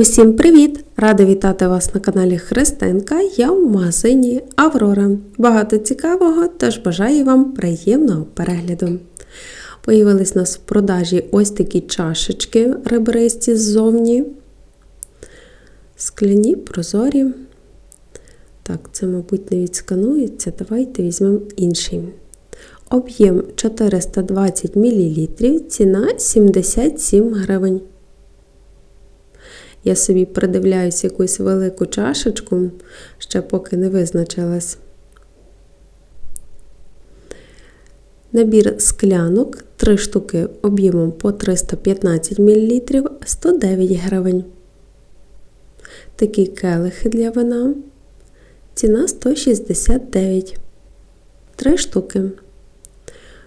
Усім привіт! Рада вітати вас на каналі Христинка. Я в магазині Аврора. Багато цікавого, тож бажаю вам приємного перегляду. Появились у нас в продажі ось такі чашечки ребристі ззовні. Скляні, прозорі. Так, це, мабуть, не відсканується. Давайте візьмемо інший. Об'єм 420 мл, ціна 77 гривень. Я собі придивляюсь якусь велику чашечку, ще поки не визначилась. Набір склянок 3 штуки об'ємом по 315 мл 109 гривень. Такі келихи для вина. Ціна 169 3 штуки.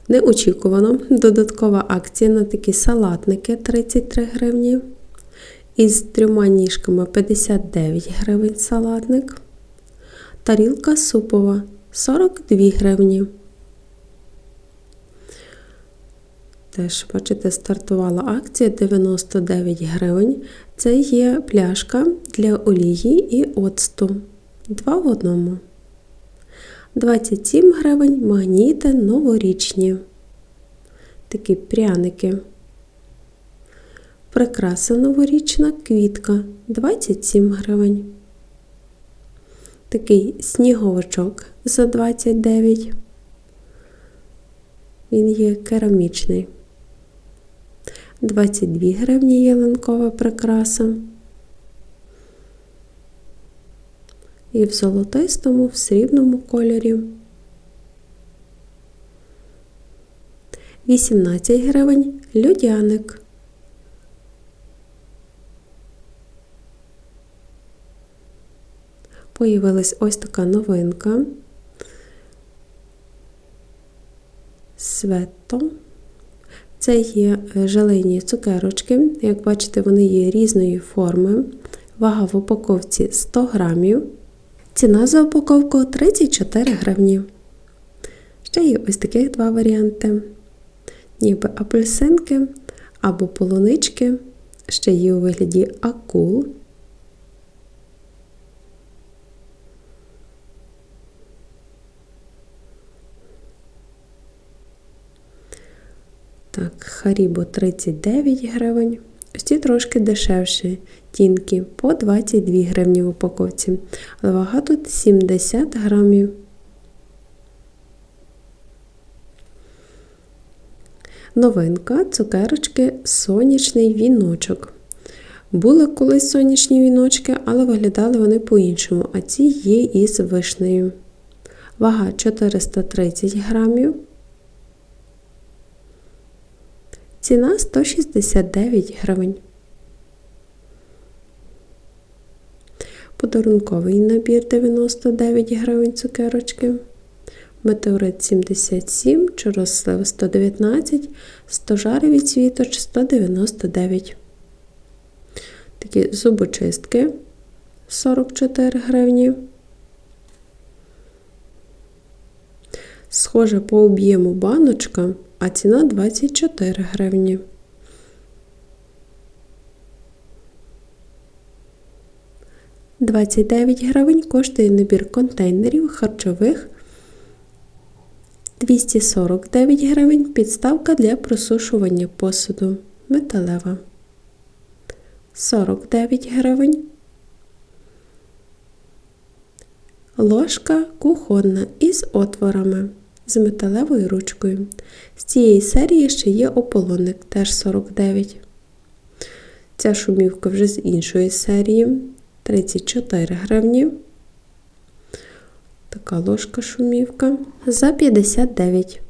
Неочікувано додаткова акція на такі салатники 33 гривні. Із трьома ніжками 59 гривень салатник. Тарілка супова 42 гривні. Теж, бачите, стартувала акція 99 гривень. Це є пляшка для олії і оцту. Два в одному. 27 гривень магніти новорічні. Такі пряники. Прикраса новорічна квітка 27 гривень. Такий сніговичок за 29. Він є керамічний. 22 гривні ялинкова прикраса. І в золотистому, в срібному кольорі. 18 гривень людяник. Появилась ось така новинка. Светто. Це є желейні цукерочки. Як бачите, вони є різної форми. Вага в упаковці 100 грамів. Ціна за упаковку 34 гривні. Ще є ось таких два варіанти. Ніби апельсинки або полунички. Ще є у вигляді акул. Так, Харібо 39 гривень. Ось ці трошки дешевші тінки по 22 гривні в упаковці. Але вага тут 70 грамів. Новинка цукерочки сонячний віночок. Були колись сонячні віночки, але виглядали вони по-іншому, а ці є із вишнею. Вага 430 грамів. Ціна 169 гривень. Подарунковий набір 99 гривень цукерочки. Метеорит 77, чорослив 119, стожарові цвіточ 199. Такі зубочистки 44 гривні. Схожа по об'єму баночка, а ціна 24 гривні. Двадцять дев'ять гривень коштує набір контейнерів харчових 249 гривень підставка для просушування посуду металева. 49 гривень. Ложка кухонна із отворами з металевою ручкою. З цієї серії ще є ополонник, теж 49. Ця шумівка вже з іншої серії 34 гривні. Така ложка шумівка за 59.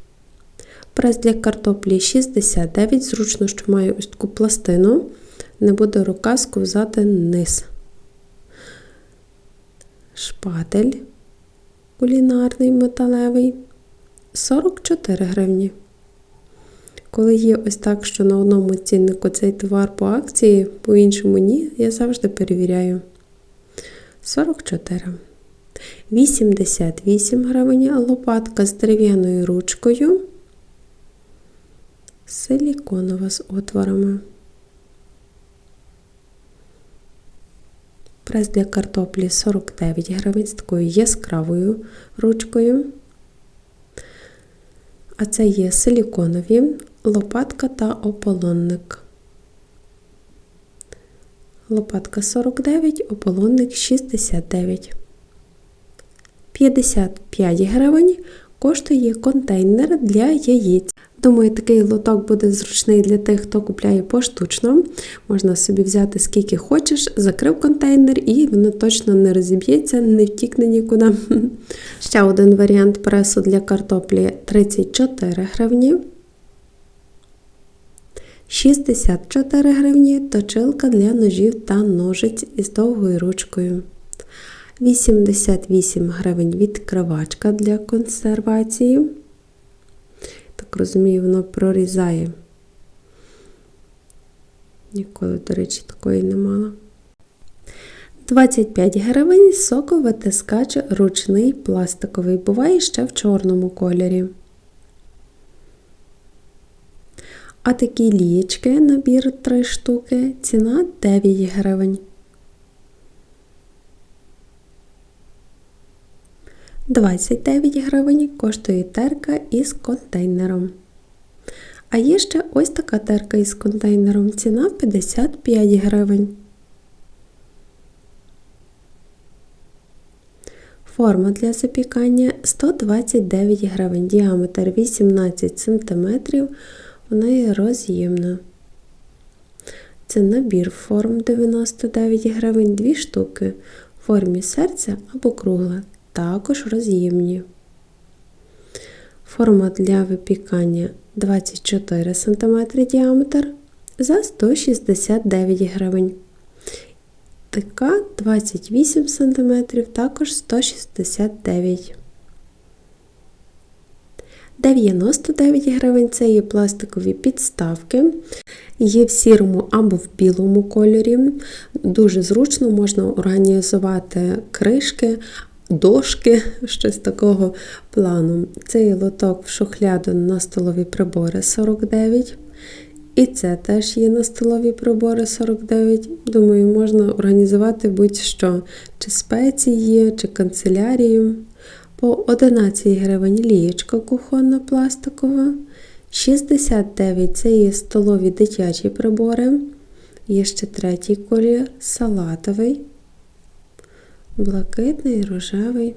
Прес для картоплі 69. Зручно, що маю ось таку пластину. Не буде рука сковзати низ. Шпатель кулінарний металевий 44 гривні. Коли є ось так, що на одному ціннику цей товар по акції, по іншому ні, я завжди перевіряю. 44. 88 гривень лопатка з дерев'яною ручкою. Силіконова з отворами. Прес для картоплі 49 гривень з такою яскравою ручкою. А це є силіконові, лопатка та ополонник. Лопатка 49, ополонник 69. 55 гривень коштує контейнер для яєць. Думаю, такий лоток буде зручний для тих, хто купляє поштучно. Можна собі взяти скільки хочеш, закрив контейнер і воно точно не розіб'ється, не втікне нікуди. Ще один варіант пресу для картоплі 34 гривні. 64 гривні точилка для ножів та ножиць із довгою ручкою. 88 гривень відкривачка для консервації. Так розумію, воно прорізає. Ніколи, до речі, такої не мала. 25 гривень соковитискач ручний пластиковий. Буває ще в чорному кольорі. А такі лієчки, набір 3 штуки, ціна 9 гривень. 29 гривень коштує терка із контейнером. А є ще ось така терка із контейнером. Ціна 55 гривень. Форма для запікання 129 гривень, діаметр 18 см, вона є роз'ємна. Це набір форм 99 гривень, 2 штуки в формі серця або кругла також роз'ємні. Форма для випікання 24 см діаметр за 169 гривень. Така 28 см, також 169 99 гривень це є пластикові підставки. Є в сірому або в білому кольорі. Дуже зручно можна організувати кришки дошки, щось такого плану. Цей лоток в шухляду на столові прибори 49. І це теж є на столові прибори 49. Думаю, можна організувати будь-що, чи спеції, чи канцелярію. По 11 гривень лієчка кухонна пластикова. 69 це є столові дитячі прибори. Є ще третій колір салатовий блакитний, рожевий.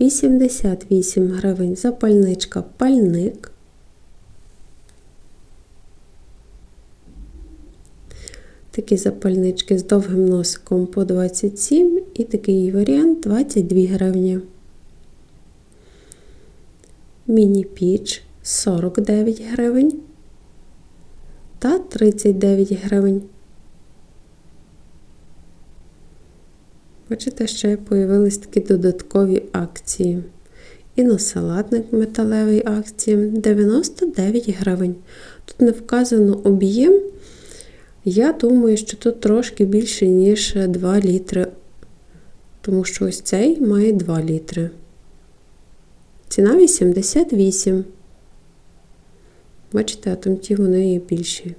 88 гривень запальничка пальник. Такі запальнички з довгим носиком по 27 і такий варіант 22 гривні. Міні-піч 49 гривень та 39 гривень. Бачите, ще появились такі додаткові акції. І на салатник металевий акції 99 гривень. Тут не вказано об'єм. Я думаю, що тут трошки більше, ніж 2 літри. Тому що ось цей має 2 літри. Ціна 88. Бачите, а там ті вони є більші.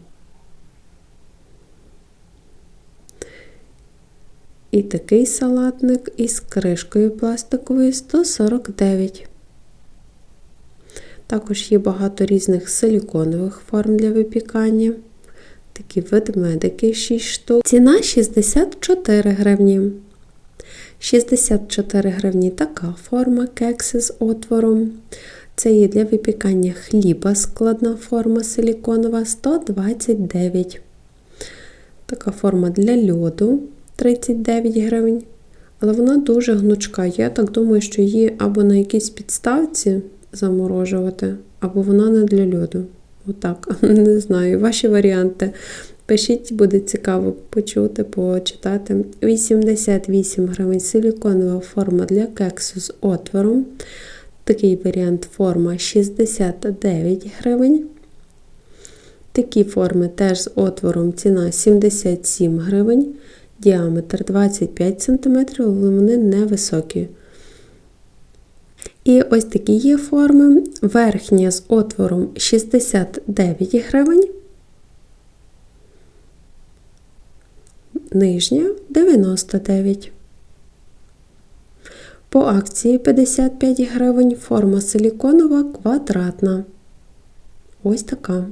І такий салатник із кришкою пластиковою 149. Також є багато різних силіконових форм для випікання. Такі ведмедики 6 штук. Ціна 64 гривні. 64 гривні така форма кекси з отвором. Це є для випікання хліба складна форма силіконова 129. Така форма для льоду 39 гривень. Але вона дуже гнучка. Я так думаю, що її або на якійсь підставці заморожувати, або вона не для льоду. Отак, не знаю. Ваші варіанти. Пишіть, буде цікаво почути, почитати. 88 гривень силіконова форма для кексу з отвором. Такий варіант форма 69 гривень. Такі форми теж з отвором ціна 77 гривень діаметр 25 см, але вони невисокі. І ось такі є форми. Верхня з отвором 69 гривень. нижня 99. По акції 55 гривень форма силіконова квадратна. Ось така.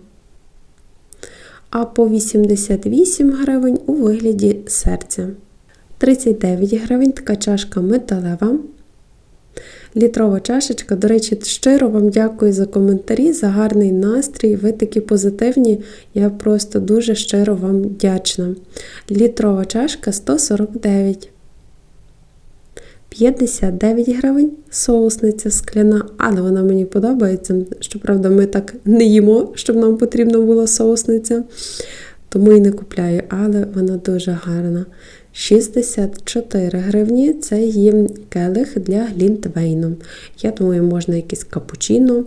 А по 88 гривень у вигляді серця. 39 гривень така чашка металева. Літрова чашечка. До речі, щиро вам дякую за коментарі, за гарний настрій. Ви такі позитивні. Я просто дуже щиро вам вдячна. Літрова чашка 149. 59 гривень соусниця скляна, але вона мені подобається. Щоправда, ми так не їмо, щоб нам потрібна була соусниця. Тому і не купляю, але вона дуже гарна. 64 гривні це є келих для глінтвейну. Я думаю, можна якийсь капучино,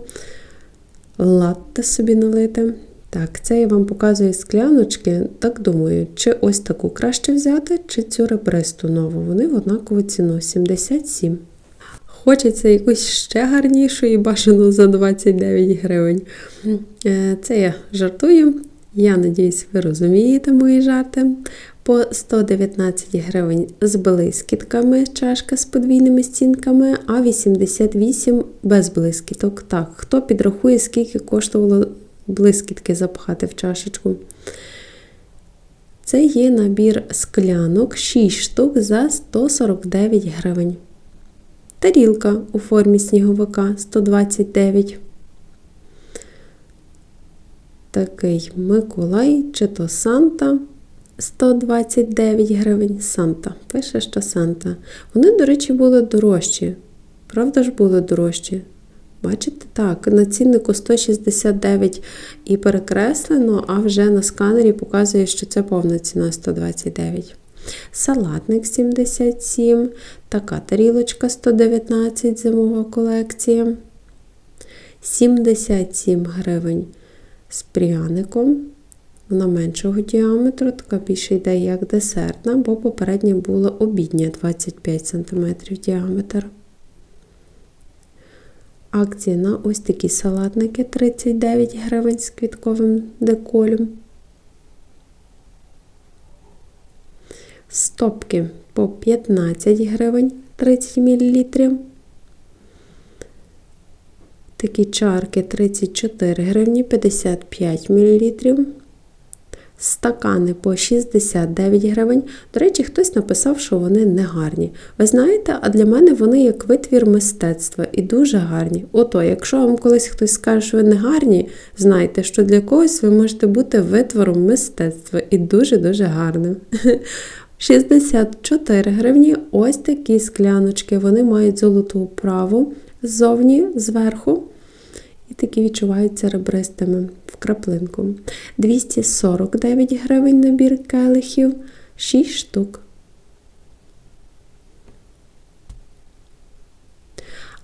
латте собі налити. Так, це я вам показую скляночки. Так думаю, чи ось таку краще взяти, чи цю ребристу нову. Вони в однакову ціну 77. Хочеться якусь ще гарнішу і бажано за 29 гривень. Е, це я жартую. Я надіюсь, ви розумієте мої жарти. По 119 гривень з блискітками, чашка з подвійними стінками, а 88 без блискіток. Так, хто підрахує, скільки коштувало блискітки запхати в чашечку? Це є набір склянок 6 штук за 149 гривень. Тарілка у формі сніговика 129 Такий Миколай, чи то Санта 129 гривень Санта. Пише, що Санта. Вони, до речі, були дорожчі. Правда ж були дорожчі? Бачите, так, на ціннику 169 і перекреслено, а вже на сканері показує, що це повна ціна 129. Салатник 77, така тарілочка 119 зимова колекція. 77 гривень з пряником. Вона меншого діаметру, така більше йде як десертна, бо попередня була обідня 25 см діаметр. Акції на ось такі салатники 39 гривень з квітковим деколем. Стопки по 15 гривень 30 мл. Такі чарки 34 гривні 55 мл. Стакани по 69 гривень. До речі, хтось написав, що вони не гарні. Ви знаєте, а для мене вони як витвір мистецтва і дуже гарні. Ото, якщо вам колись хтось скаже, що ви не гарні, знайте, що для когось ви можете бути витвором мистецтва і дуже-дуже гарним. 64 гривні ось такі скляночки. Вони мають золоту оправу ззовні, зверху. І такі відчуваються ребристими в краплинку. 249 гривень набір келихів, 6 штук.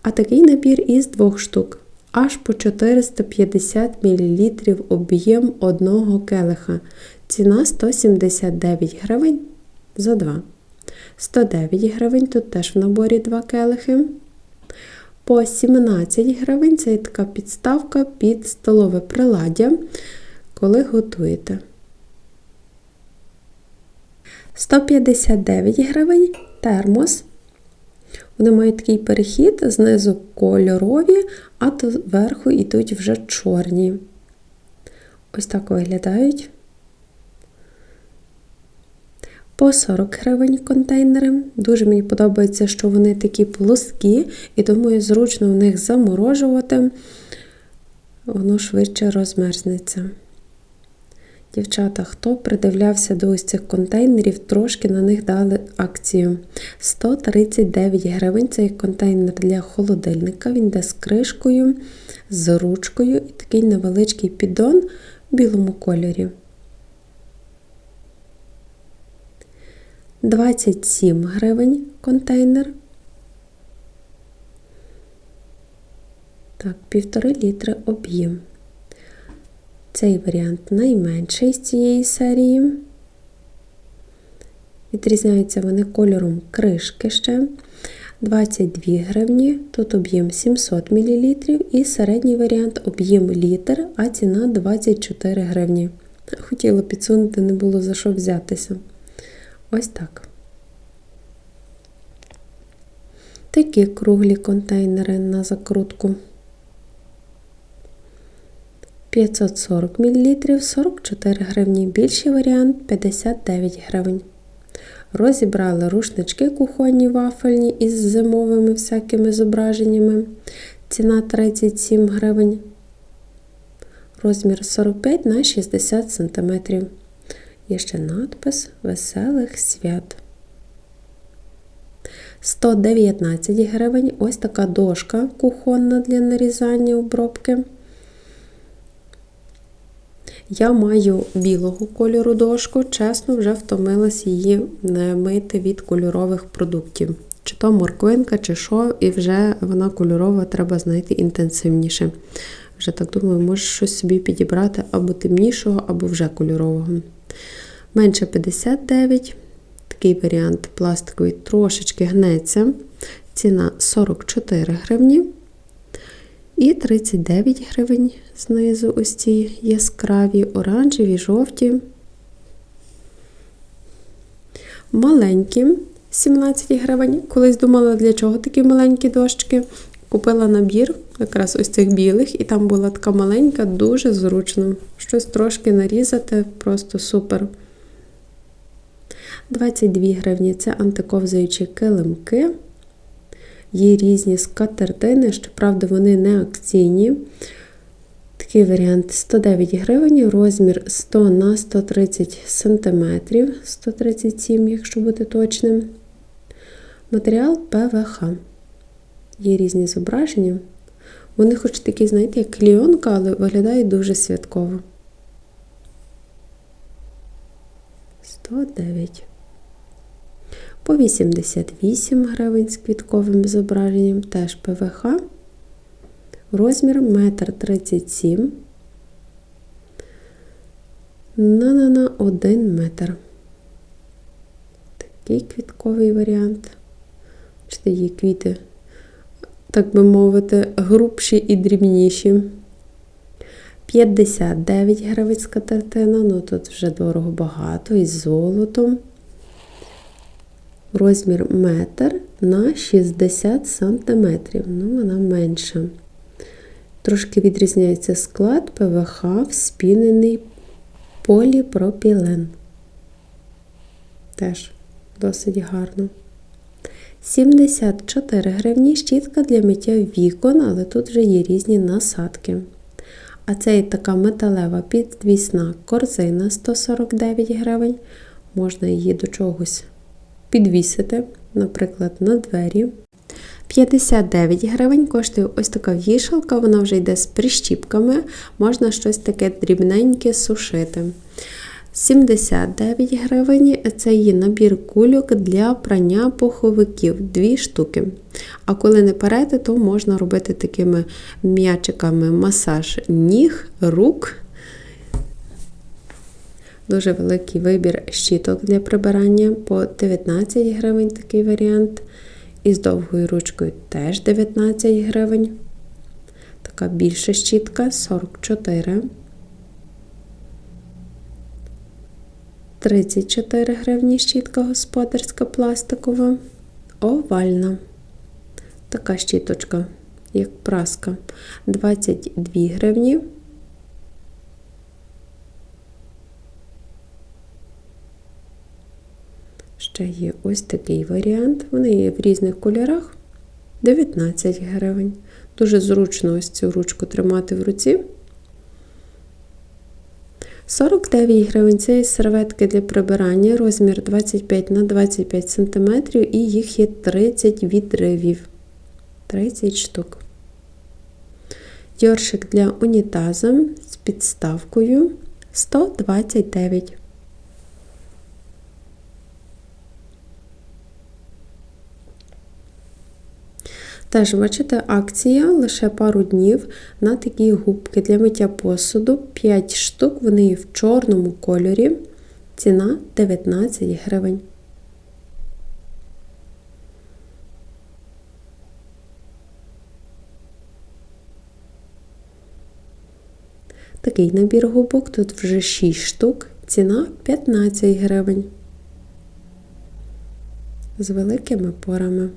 А такий набір із двох штук. Аж по 450 мл об'єм одного келиха. Ціна 179 гривень за 2. 109 гривень, тут теж в наборі 2 келихи. По 17 гривень це така підставка під столове приладдя, коли готуєте. 159 гривень термос. Вони мають такий перехід, знизу кольорові, а зверху йдуть вже чорні. Ось так виглядають. По 40 гривень контейнери. Дуже мені подобається, що вони такі плоскі, і тому зручно в них заморожувати, воно швидше розмерзнеться. Дівчата, хто придивлявся до ось цих контейнерів, трошки на них дали акцію. 139 гривень це контейнер для холодильника. Він йде з кришкою, з ручкою і такий невеличкий піддон в білому кольорі. 27 гривень контейнер. Так, півтори літри об'єм. Цей варіант найменший з цієї серії. Відрізняються вони кольором кришки ще. 22 гривні, тут об'єм 700 мл і середній варіант об'єм літр, а ціна 24 гривні. Хотіла підсунути, не було за що взятися. Ось так. Такі круглі контейнери на закрутку. 540 мл 44 гривні. Більший варіант 59 гривень. Розібрали рушнички кухонні вафельні із зимовими всякими зображеннями. Ціна 37 гривень. Розмір 45 на 60 см. Є ще надпис Веселих свят. 119 гривень. Ось така дошка кухонна для нарізання обробки. Я маю білого кольору дошку, чесно, вже втомилась її мити від кольорових продуктів. Чи то морквинка, чи що, і вже вона кольорова, треба знайти інтенсивніше. Вже так думаю, може щось собі підібрати або темнішого, або вже кольорового. Менше 59. Такий варіант пластиковий трошечки гнеться. Ціна 44 гривні. І 39 гривень знизу ось ці яскраві, оранжеві, жовті. Маленькі 17 гривень. Колись думала, для чого такі маленькі дощки. Купила набір якраз ось цих білих, і там була така маленька, дуже зручно. Щось трошки нарізати, просто супер. 22 гривні це антиковзаючі килимки. Є різні скатертини, щоправда, вони не акційні. Такий варіант 109 гривень, розмір 100 на 130 см, 137, якщо бути точним. Матеріал ПВХ. Є різні зображення. Вони хоч такі, знаєте, як клійонка, але виглядають дуже святково. 109. По 88 гривень з квітковим зображенням, теж ПВХ. Розмір 1,37 м на на на 1 метр. Такий квітковий варіант. Бачите, є квіти, так би мовити, грубші і дрібніші. 59 гривень скатертина, ну тут вже дорого багато із золотом розмір метр на 60 см. Ну, вона менша. Трошки відрізняється склад ПВХ вспінений поліпропілен. Теж досить гарно. 74 гривні щітка для миття вікон, але тут вже є різні насадки. А це і така металева підвісна корзина 149 гривень. Можна її до чогось підвісити, наприклад, на двері. 59 гривень коштує ось така вішалка, вона вже йде з прищіпками, можна щось таке дрібненьке сушити. 79 гривень це її набір кульок для прання пуховиків, дві штуки. А коли не перети, то можна робити такими м'ячиками масаж ніг, рук. Дуже великий вибір щіток для прибирання по 19 гривень такий варіант. І з довгою ручкою теж 19 гривень. Така більша щітка 44. 34 гривні щітка господарська пластикова. Овальна. Така щіточка, як праска. 22 гривні. Ще є ось такий варіант. Вони є в різних кольорах. 19 гривень. Дуже зручно ось цю ручку тримати в руці. 49 гривень це серветки для прибирання, розмір 25 на 25 см, і їх є 30 відривів. 30 штук. Йоршик для унітаза з підставкою 129 Теж, бачите, акція лише пару днів на такі губки для миття посуду. 5 штук, вони є в чорному кольорі. Ціна 19 гривень. Такий набір губок, тут вже 6 штук, ціна 15 гривень. з великими порами.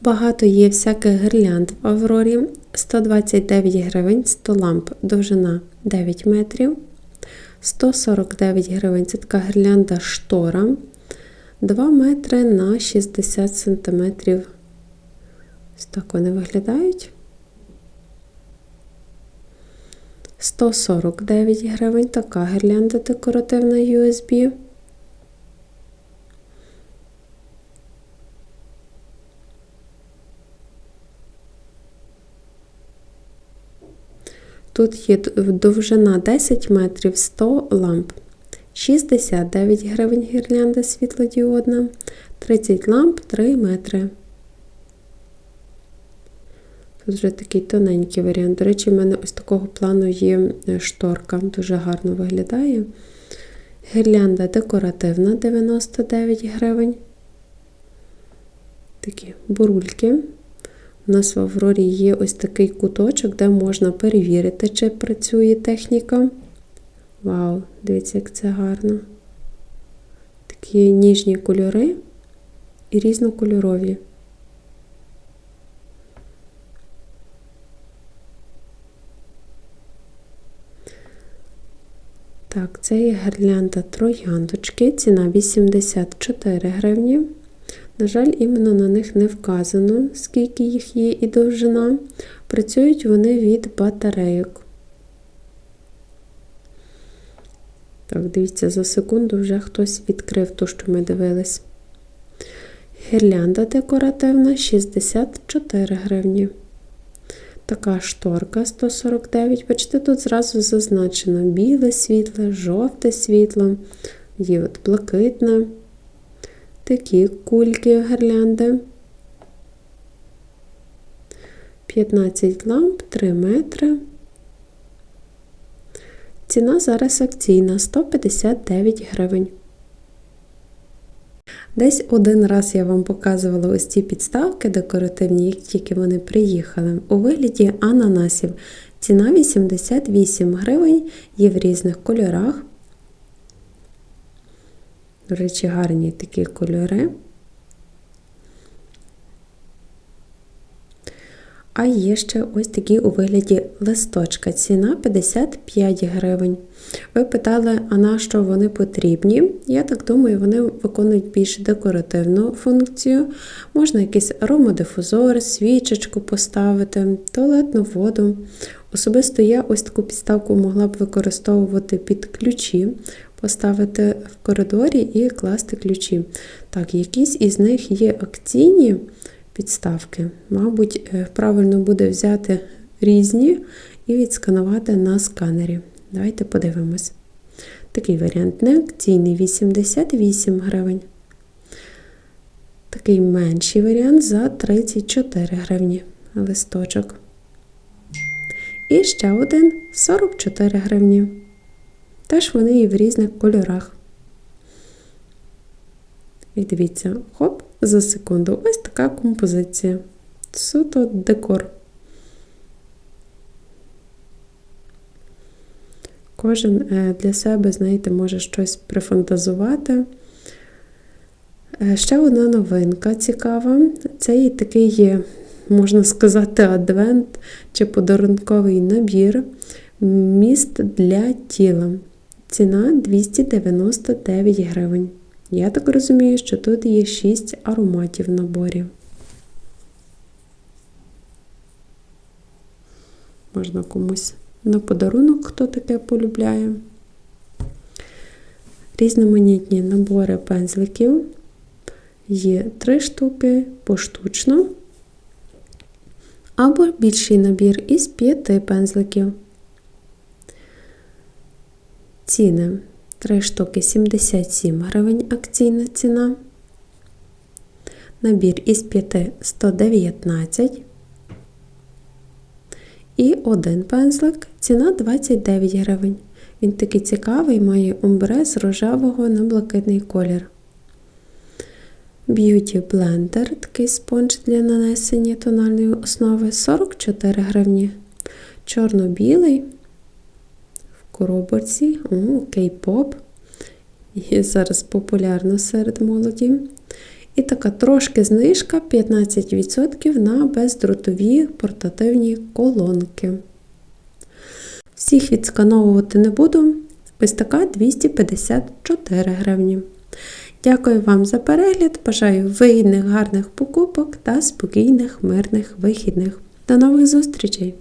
Багато є всяких гірлянд в Аврорі. 129 гривень 100 ламп, довжина 9 метрів. 149 гривень це така гірлянда штора. 2 метри на 60 сантиметрів. Ось так вони виглядають. 149 гривень така гірлянда декоративна USB. Тут є довжина 10 метрів 100 ламп. 69 гривень гірлянда світлодіодна, 30 ламп 3 метри. Тут вже такий тоненький варіант. До речі, в мене ось такого плану є шторка, дуже гарно виглядає. Гірлянда декоративна 99 гривень. Такі бурульки. У нас в Аврорі є ось такий куточок, де можна перевірити, чи працює техніка. Вау, дивіться, як це гарно. Такі ніжні кольори і різнокольорові. Так, це є гірлянда трояндочки, ціна 84 гривні. На жаль, іменно на них не вказано, скільки їх є і довжина. Працюють вони від батарейок. Так, дивіться, за секунду вже хтось відкрив ту, що ми дивились. Гірлянда декоративна 64 гривні. Така шторка 149. Бачите, тут зразу зазначено біле світло, жовте світло, є от блакитне. Такі кульки гірлянди. 15 ламп, 3 метри. Ціна зараз акційна 159 гривень. Десь один раз я вам показувала ось ці підставки декоративні, як тільки вони приїхали, у вигляді ананасів. Ціна 88 гривень, є в різних кольорах. До речі, гарні такі кольори. А є ще ось такі у вигляді листочка. Ціна 55 гривень. Ви питали, а на що вони потрібні? Я так думаю, вони виконують більш декоративну функцію. Можна якийсь аромадифузор, свічечку поставити, туалетну воду. Особисто я ось таку підставку могла б використовувати під ключі, поставити в коридорі і класти ключі. Так, якісь із них є акційні підставки. Мабуть, е, правильно буде взяти різні і відсканувати на сканері. Давайте подивимось. Такий варіант неакційний 88 гривень. Такий менший варіант за 34 гривні листочок. І ще один 44 гривні. Теж вони і в різних кольорах. І дивіться, хоп, за секунду. Ось така композиція. Суто декор. Кожен е, для себе, знаєте, може щось прифантазувати. Е, ще одна новинка цікава. Це і такий можна сказати, адвент чи подарунковий набір міст для тіла. Ціна 299 гривень. Я так розумію, що тут є 6 ароматів в наборі. Можна комусь на подарунок, хто таке полюбляє. Різноманітні набори пензликів. Є 3 штуки поштучно. Або більший набір із 5 пензликів. Ціни 3 штуки 77 гривень акційна ціна. Набір із 5 119. І один пензлик, ціна 29 гривень. Він такий цікавий, має омбре з рожевого на блакитний колір. Beauty Blender, такий спонж для нанесення тональної основи 44 гривні. Чорно-білий коробочці. Кей-поп. і зараз популярно серед молоді. І така трошки знижка 15% на бездротові портативні колонки. Всіх відскановувати не буду. Ось така 254 гривні. Дякую вам за перегляд. Бажаю вигідних, гарних покупок та спокійних, мирних вихідних. До нових зустрічей!